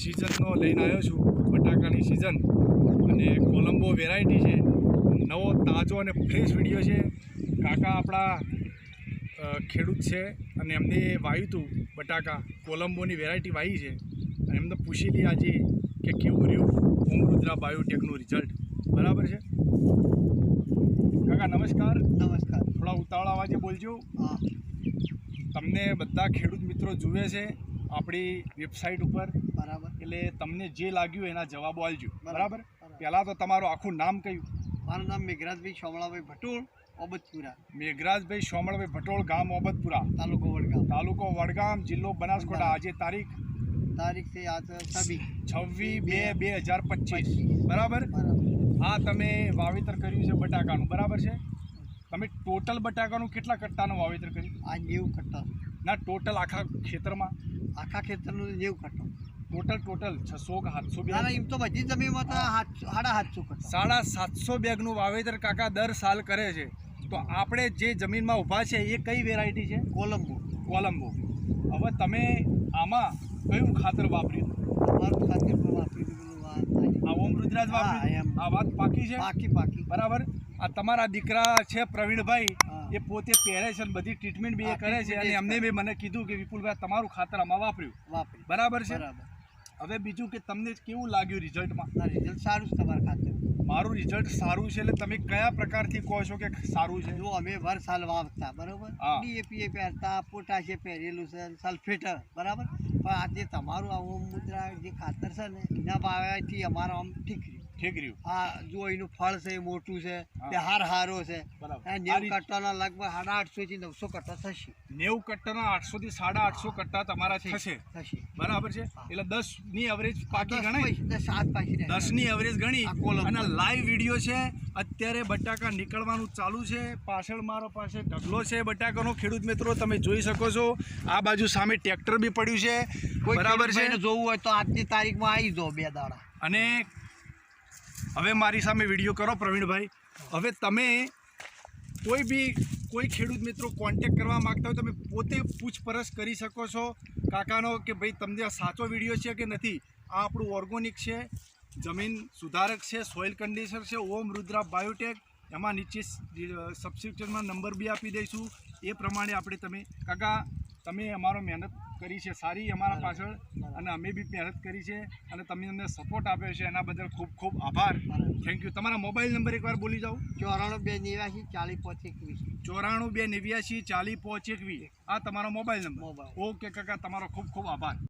સિઝનનો લઈને આવ્યો છું બટાકાની સિઝન અને કોલંબો વેરાયટી છે. નવો તાજો અને ફ્રેશ વીડિયો છે. કાકા આપણા ખેડૂત છે અને એમને વાવ્યું હતું બટાકા. કોલંબોની વેરાયટી વાવી છે. અને એમને પૂછી લઈએ આજે કે કેવું રહ્યું ઓમરુદ્રા બાયોટેકનું રિઝલ્ટ બરાબર છે? કાકા નમસ્કાર. નમસ્કાર. થોડા ઉતાવળા અવાજે બોલજો. હા. તમને બધા ખેડૂત મિત્રો જુએ છે આપણી વેબસાઇટ ઉપર. બરાબર. એટલે તમને જે લાગ્યું એના જવાબો આપજો. બરાબર. પહેલાં તો તમારું આખું નામ કયું? મારું નામ મેઘરાજભાઈ સોમળાભાઈ ભટોળ ઓબતપુરા. મેઘરાજભાઈ સોમળભાઈ ભટોળ ગામ ઓબતપુરા. તાલુકો વડગામ. તાલુકો વડગામ જિલ્લો બનાસકાંઠા. આજે તારીખ તારીખ છે આજ છવ્વીસ. છવ્વીસ બે બે. હજાર પચીસ. બરાબર? બરાબર. આ તમે વાવેતર કર્યું છે બટાકાનું. બરાબર છે? તમે ટોટલ બટાકાનું કેટલા કટ્ટાનું વાવેતર કર્યું? આ નેવું કટ્ટા. ના ટોટલ આખા ખેતરમાં? આખા ખેતરનું નેવું કટ્ટો. ટોટલ ટોટલ છસો કે સાતસો બે ના ના, એમ તો બધી જમીનમાં તો સાડા સાતસો સાડા સાતસો બેગનું વાવેતર કાકા દર સાલ કરે છે. તો આપણે જે જમીનમાં ઊભા છે એ કઈ વેરાયટી છે? કોલંબો. કોલંબો. હવે તમે આમાં કયું ખાતર વાપર્યું? ખાતર પણ વાપરી દીધું આ થાય. આ ઓમ રુદ્રાજ. આ વાત પાકી છે? પાકી પાકી. બરાબર? આ તમારા દીકરા છે પ્રવીણભાઈ એ પોતે પહેરે છે અને બધી ટ્રીટમેન્ટ બી એ કરે છે અને એમને બી મને કીધું કે વિપુલભાઈ તમારું ખાતર આમાં વાપર્યું. વાપરી બરાબર છે? બરાબર. હવે બીજું કે તમને કેવું લાગ્યું રિઝલ્ટમાં? ના રિઝલ્ટ સારું છે તમારા ખાતર મારું રિઝલ્ટ સારું છે એટલે તમે કયા પ્રકારથી કહો છો કે સારું છે? જો અમે વર સાલ વાવતા બરાબર. ડીએપી પહેરતા પોટાશે પહેરેલું છે સલ્ફેટ બરાબર? પણ આજે તમારું આવું મુદ્રા જે ખાતર છે ને એના ભાવથી અમારો આમ ઠીક જો એનું ફળ છે એ મોટું છે તે હાર હારો છે. નેવું કટ્ટાના લગભગ સાડા આઠસો થી નવસો કટ્ટા થશે. નેવું કટ્ટાના આઠસો થી સાડા આઠસો કટ્ટા તમારા થશે. થશે. બરાબર છે? એટલે દસની એવરેજ પાકી ગણાય? સાત રહે. દસની એવરેજ ગણી અને લાઈવ વીડિયો છે. અત્યારે બટાકા નીકળવાનું ચાલુ છે. પાછળ મારો પાસે ઢગલો છે બટાકાનો. ખેડૂત મિત્રો તમે જોઈ શકો છો. આ બાજુ સામે ટ્રેક્ટર બી પડ્યું છે. બરાબર છે? જોવું હોય તો આજની તારીખમાં આવી જાઓ બે દાડા. અને હવે મારી સામે વીડિયો કરો, પ્રવીણભાઈ. હવે તમે કોઈ બી, કોઈ ખેડૂત મિત્રો કોન્ટેક કરવા માંગતા હોય, તમે પોતે પૂછપરછ કરી શકો છો કાકાનો કે ભાઈ, તમને આ સાચો વીડિયો છે કે નથી? આ આપણું ઓર્ગોનિક છે, જમીન સુધારક છે સોઇલ કન્ડિશનર છે, ઓમ રુદ્રા બાયોટેક એમાં નીચે સબસ્ક્રિપ્શનમાં નંબર બી આપી દઈશું. એ પ્રમાણે આપણે તમે, કાકા તમે અમારો મહેનત કરી છે સારી અમારા પાછળ અને અમે બી મહેનત કરી છે અને તમે અમને સપોર્ટ આપ્યો છે એના બદલ ખૂબ ખૂબ આભાર. થેન્ક યુ તમારા મોબાઈલ નંબર એકવાર બોલી જાઓ. ચોરાણું બે નેવ્યાસી ચાલીસ પાંચ એકવીસ ચોરાણું બે નેવ્યાસી ચાલી પાંચ એકવી આ તમારો મોબાઈલ નંબર ઓકે કાકા તમારો ખૂબ ખૂબ આભાર.